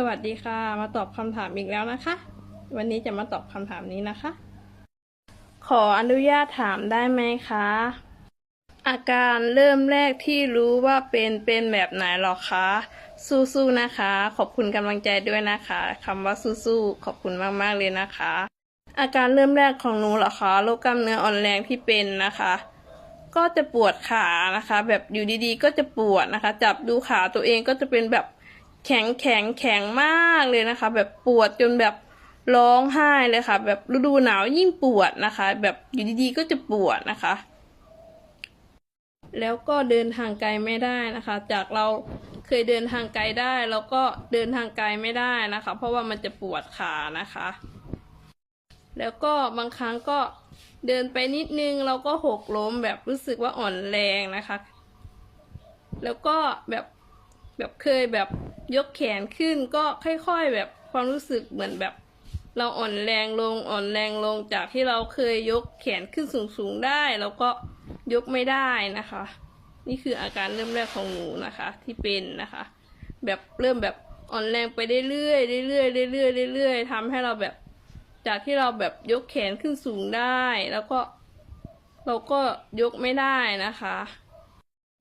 สวัสดีค่ะ มาตอบคำถามอีกแล้วนะคะ วันนี้จะมาตอบคำถามนี้นะคะ ขออนุญาตถามได้ไหมคะ อาการเริ่มแรกที่รู้ว่าเป็นเป็นแบบไหนหรอคะ สู้ๆนะคะ ขอบคุณกำลังใจด้วยนะคะคำว่าสู้ๆขอบคุณมากๆเลยนะคะ อาการเริ่มแรกของหนูหรอคะโรคกล้ามเนื้ออ่อนแรงที่เป็นนะคะ ก็จะปวดขานะคะ แบบอยู่ดีๆ ก็จะปวดนะคะ จับดูขาตัวเองก็จะเป็นแบบ แข็งแข็งแข็งมากเลยนะคะ แบบปวดจนแบบร้องไห้เลยค่ะ แบบฤดูหนาวยิ่งปวดนะคะ แบบอยู่ดีๆก็จะปวดนะคะ แล้วก็เดินทางไกลไม่ได้นะคะ จากเราเคยเดินทางไกลได้ แล้วก็เดินทางไกลไม่ได้นะคะ เพราะว่ามันจะปวดขานะคะ แล้วก็บางครั้งก็เดินไปนิดนึงเราก็หกล้มแบบรู้สึกว่าอ่อนแรงนะคะ แล้วก็แบบแบบเคยแบบ ยกแขนขึ้นก็ค่อยๆแบบความรู้สึกเหมือนแบบ เราอ่อนแรงลงอ่อนแรงลงจากที่เราเคยยกแขนขึ้นสูงๆได้แล้วก็ยกไม่ได้นะคะ นี่คืออาการเริ่มแรกของหนูนะคะ ที่เป็นนะคะ แบบเริ่มแบบอ่อนแรงไปเรื่อยๆเรื่อยๆเรื่อยๆเรื่อยๆทำให้เราแบบจากที่เราแบบยกแขนขึ้นสูงได้ แล้วก็เราก็ยกไม่ได้นะคะ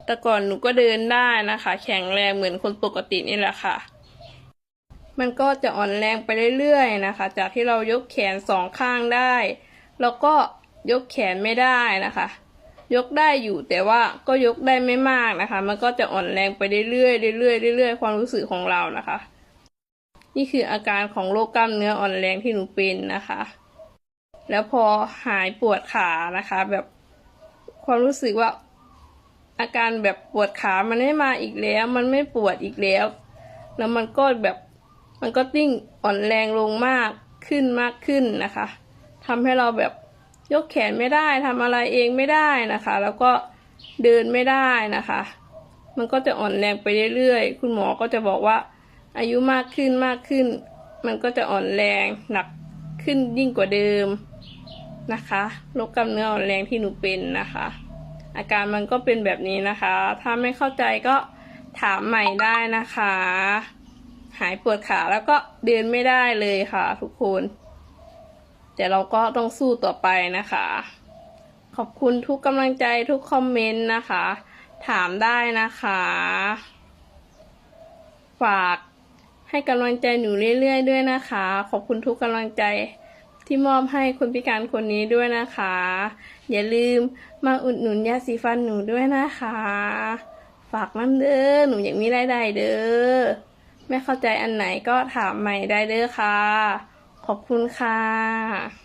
แต่ก่อนหนูก็เดินได้นะคะ แข็งแรงเหมือนคนปกตินี่แหละค่ะ มันก็จะอ่อนแรงไปเรื่อยๆนะคะ จากที่เรายกแขนสองข้างได้ แล้วก็ยกแขนไม่ได้นะคะ ยกได้อยู่แต่ว่าก็ยกได้ไม่มากนะคะ มันก็จะอ่อนแรงไปเรื่อยๆเรื่อยๆเรื่อยๆความรู้สึกของเรานะคะ นี่คืออาการของโรคกล้ามเนื้ออ่อนแรงที่หนูเป็นนะคะ แล้วพอหายปวดขานะคะ แบบความรู้สึกว่า อาการแบบปวดขามันไม่มาอีกแล้ว มันไม่ปวดอีกแล้ว แล้วมันก็แบบมันก็ติ้งอ่อนแรงลงมากขึ้นมากขึ้นนะคะทำให้เราแบบยกแขนไม่ได้ทำอะไรเองไม่ได้นะคะ แล้วก็เดินไม่ได้นะคะ มันก็จะอ่อนแรงไปเรื่อยๆ คุณหมอก็จะบอกว่า อายุมากขึ้นมากขึ้น มันก็จะอ่อนแรงหนักขึ้นยิ่งกว่าเดิมนะคะโรคกล้ามเนื้ออ่อนแรงที่หนูเป็นนะคะ อาการมันก็เป็นแบบนี้นะคะ ถ้าไม่เข้าใจก็ถามใหม่ได้นะคะ หายปวดขาแล้วก็เดินไม่ได้เลยค่ะ ทุกคนแต่เราก็ต้องสู้ต่อไปนะคะ ขอบคุณทุกกำลังใจทุกคอมเมนต์นะคะ ถามได้นะคะ ฝากให้กำลังใจหนูเรื่อยๆด้วยนะคะ ขอบคุณทุกกำลังใจ ที่มอบให้คนพิการคนนี้ด้วยนะคะ อย่าลืมมาอุดหนุนยาสีฟันหนูด้วยนะคะ ฝากน้ำเด้อหนูอยากมีรายได้เด้อไม่เข้าใจอันไหนก็ถามใหม่ได้เด้อค่ะ ขอบคุณค่ะ